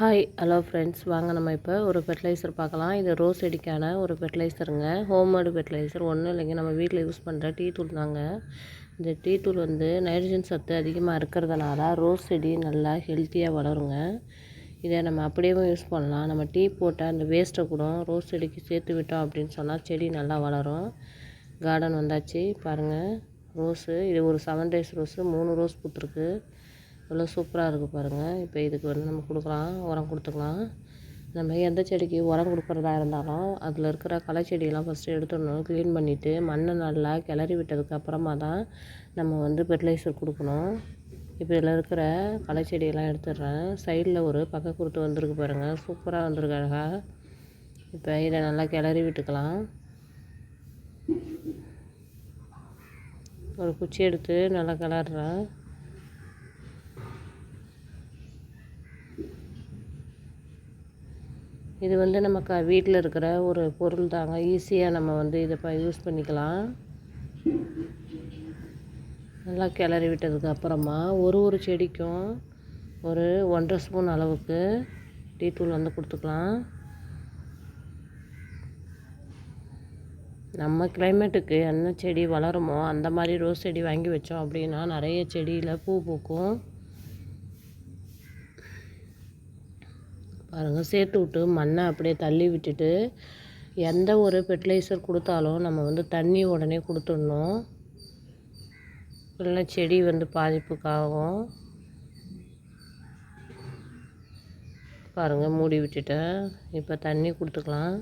Hi hello friends வாங்க நம்ம இப்போ ஒரு ஃபெர்டிலைசர் பார்க்கலாம். இது ரோஸ் செடிக்கான ஒரு ஃபெர்டிலைசருங்க ஹோம்மேடு ஃபெர்டிலைசர் ஒன்றும் இல்லைங்க. நம்ம வீட்டில் யூஸ் பண்ணுற டீ தூள் தாங்க. இந்த டீ தூள் வந்து நைட்ரஜன் சத்து அதிகமாக இருக்கிறதுனால ரோஸ் செடி நல்லா ஹெல்த்தியாக வளருங்க. இதை நம்ம அப்படியே யூஸ் பண்ணலாம். நம்ம டீ போட்டால் அந்த வேஸ்ட்டை கூட ரோஸ் செடிக்கு சேர்த்து விட்டோம் அப்படின்னு சொன்னால் செடி நல்லா வளரும். கார்டன் வந்தாச்சு. பாருங்கள் ரோஸு இது ஒரு செவன் டேஸ் ரோஸு மூணு ரோஸ் பூத்துருக்கு. எவ்வளோ சூப்பராக இருக்குது பாருங்கள் இப்போ இதுக்கு வந்து நம்ம கொடுக்கலாம் உரம் கொடுத்துக்கலாம். நம்ம எந்த செடிக்கு உரம் கொடுக்குறதா இருந்தாலும் அதில் இருக்கிற களை செடியெல்லாம் ஃபஸ்ட்டு எடுத்துடணும். க்ளீன் பண்ணிவிட்டு மண்ணை நல்லா கிளறி விட்டதுக்கு அப்புறமா தான் நம்ம வந்து ஃபெர்டிலைசர் கொடுக்கணும். இப்போ இதில் இருக்கிற களை செடியெல்லாம் எடுத்துடுறேன் சைடில் ஒரு பக்க குருத்து வந்திருக்கு பாருங்கள் சூப்பராக வந்திருக்கு அழகாக இப்போ இதை நல்லா கிளறி விட்டுக்கலாம். ஒரு குச்சி எடுத்து நல்லா கிளறுறேன். இது வந்து நமக்கு வீட்டில் இருக்கிற ஒரு பொருள் தாங்க. ஈஸியாக நம்ம வந்து இதை இப்போ யூஸ் பண்ணிக்கலாம். நல்லா கிளறி விட்டதுக்கு அப்புறமா ஒரு ஒரு செடிக்கும் ஒரு ஒன்றரை ஸ்பூன் அளவுக்கு டீ தூள் வந்து கொடுத்துக்கலாம். நம்ம கிளைமேட்டுக்கு என்ன செடி வளருமோ அந்த மாதிரி ரோஸ் செடி வாங்கி வச்சோம் அப்படின்னா நிறைய செடியில் பூ பூக்கும். பாருங்கள் சேர்த்து விட்டு மண்ணை அப்படியே தள்ளி விட்டுட்டு எந்த ஒரு ஃபெர்டிலைசர் கொடுத்தாலும் நம்ம வந்து தண்ணி உடனே கொடுத்துடணும். இல்லைன்னா செடி வந்து பாதிப்புக்காகும். பாருங்கள் மூடி விட்டுட்டேன் இப்போ தண்ணி கொடுத்துக்கலாம்.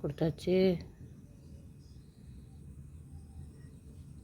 கொடுத்தாச்சு.